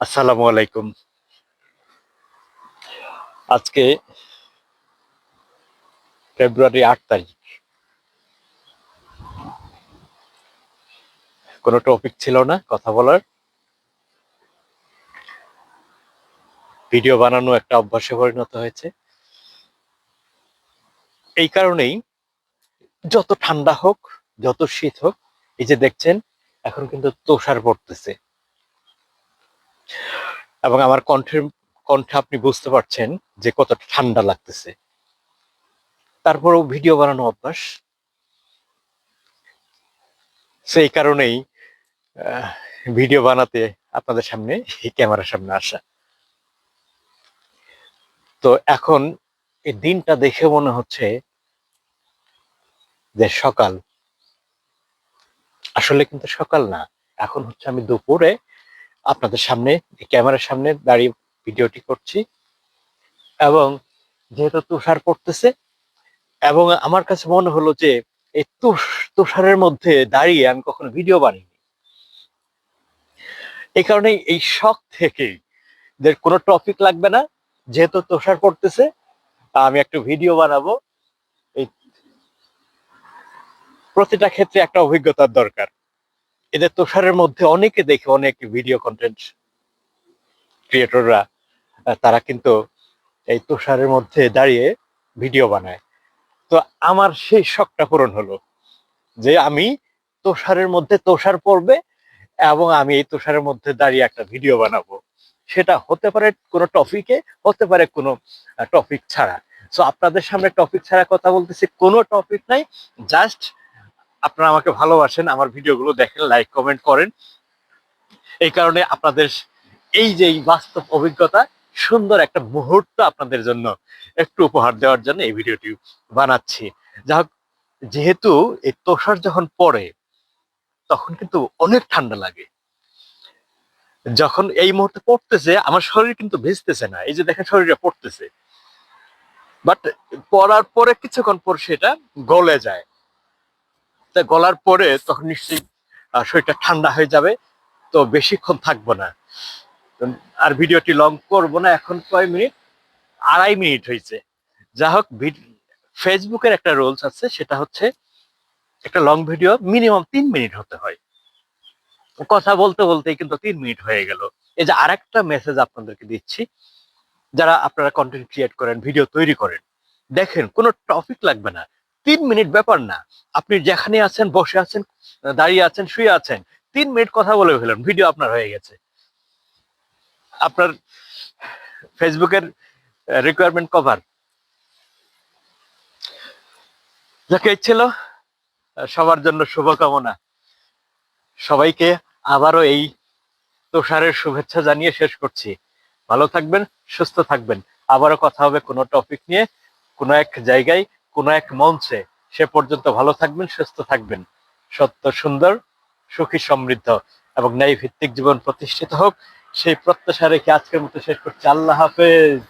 আসসালামু আলাইকুম আজকে ফেব্রুয়ারি আট তারিখ। কোনো টপিক ছিল না কথা বলার? ভিডিও বানানো একটা অভ্যাসে পরিণত হয়েছে। এই কারণেই যত ঠান্ডা হোক, যত শীত হোক, এই যে দেখছেন, এখন কিন্তু তুষার পড়তেছে। এবং আমার কণ্ঠের, কণ্ঠে আপনি বুঝতে পারছেন যে কতটা ঠান্ডা লাগতেছে। তারপরেও ভিডিও বানানো অভ্যাস। সেই কারণেই ভিডিও বানাতে আপনাদের সামনে এই ক্যামেরার সামনে আসা। তো এখন এই দিনটা দেখে মনে হচ্ছে যে সকাল। আসলে কিন্তু সকাল না, এখন হচ্ছে আমি দুপুরে আপনাদের সামনে, ক্যামেরার সামনে দাঁড়িয়ে ভিডিওটি করছি। এবং যেহেতু তুষার পড়তেছে, এবং আমার কাছে মনে হলো যে এই তুষ- তুষারের মধ্যে দাঁড়িয়ে আমি কখনো ভিডিও বানিনি এই কারণে এই শখ থেকেই যে কোনো টপিক লাগবে না। যেহেতু তুষার পড়তেছে আমি একটু ভিডিও বানাবো। এই প্রতিটা ক্ষেত্রে একটা অভিজ্ঞতার দরকার। এদের তুষারের মধ্যে অনেকে দেখে অনেক ভিডিও কন্টেন্ট ক্রিয়েটররা তারা কিন্তু এই তুষারের মধ্যে দাঁড়িয়ে ভিডিও বানায়। তো আমার সেই শখটা পূরণ হলো যে আমি তুষারের মধ্যে তুষার পড়বে এবং আমি এই তুষারের মধ্যে দাঁড়িয়ে একটা ভিডিও বানাবো। সেটা হতে পারে কোনো টপিকে হতে পারে কোনো টপিক ছাড়া। সো আপনাদের সামনে টপিক ছাড়া কথা বলতেছি, কোনো টপিক নাই জাস্ট আপনারা আমাকে ভালোবাসেন, আমার ভিডিওগুলো দেখেন লাইক কমেন্ট করেন। এই কারণে আপনাদের এই যে বাস্তব অভিজ্ঞতা, সুন্দর একটা মুহূর্ত আপনাদের জন্য একটু উপহার দেওয়ার জন্য এই ভিডিওটি বানাচ্ছি। যা যেহেতু এই তুষার যখন পড়ে, তখন কিন্তু অনেক ঠান্ডা লাগে। যখন এই মুহূর্তে পড়তেছে, আমার শরীর কিন্তু ভেজতেছে না, এই যে দেখেন শরীরে পড়তেছে। বাট পড়ার পরে কিছুক্ষণ পর সেটা গলে যায়। তা গলার পরে তখন নিশ্চয়ই শরীরটা ঠান্ডা হয়ে যাবে, তো বেশিক্ষণ থাকব না। আর ভিডিওটি লং করব না, এখন কয় মিনিট? আড়াই মিনিট হয়েছে। যা হোক ফেসবুকের একটা রুলস আছে, সেটা হচ্ছে একটা লং ভিডিও মিনিমাম তিন মিনিট হতে হয়। কথা বলতে বলতেই কিন্তু তিন মিনিট হয়ে গেল। এই যে আরেকটা মেসেজ আপনাদেরকে দিচ্ছি, যারা আপনারা কন্টেন্ট ক্রিয়েট করেন, ভিডিও তৈরি করেন, দেখেন কোনো টপিক লাগবে না। তিন মিনিট ব্যাপার না। আপনি যেখানে আছেন, বসে আছেন, দাঁড়িয়ে আছেন, শুয়ে আছেন, তিন মিনিট কথা বলে ফেলেন ভিডিও আপনার হয়ে গেছে। আপনার ফেসবুকের রিকোয়ারমেন্ট কভার যাকে ছিল সবার জন্য শুভকামনা। সবাইকে আবারও এই তুষারের শুভেচ্ছা জানিয়ে শেষ করছি। ভালো থাকবেন, সুস্থ থাকবেন। আবারও কথা হবে কোনো টপিক নিয়ে, কোনো এক জায়গায়। কোনো এক মঞ্চে সে পর্যন্ত ভালো থাকবেন, সুস্থ থাকবেন। সত্য, সুন্দর, সুখী, সমৃদ্ধ এবং ন্যায় ভিত্তিক জীবন প্রতিষ্ঠিত হোক। সেই প্রত্যাশা রেখে আজকের মতো শেষ করছি। আল্লাহ হাফেজ।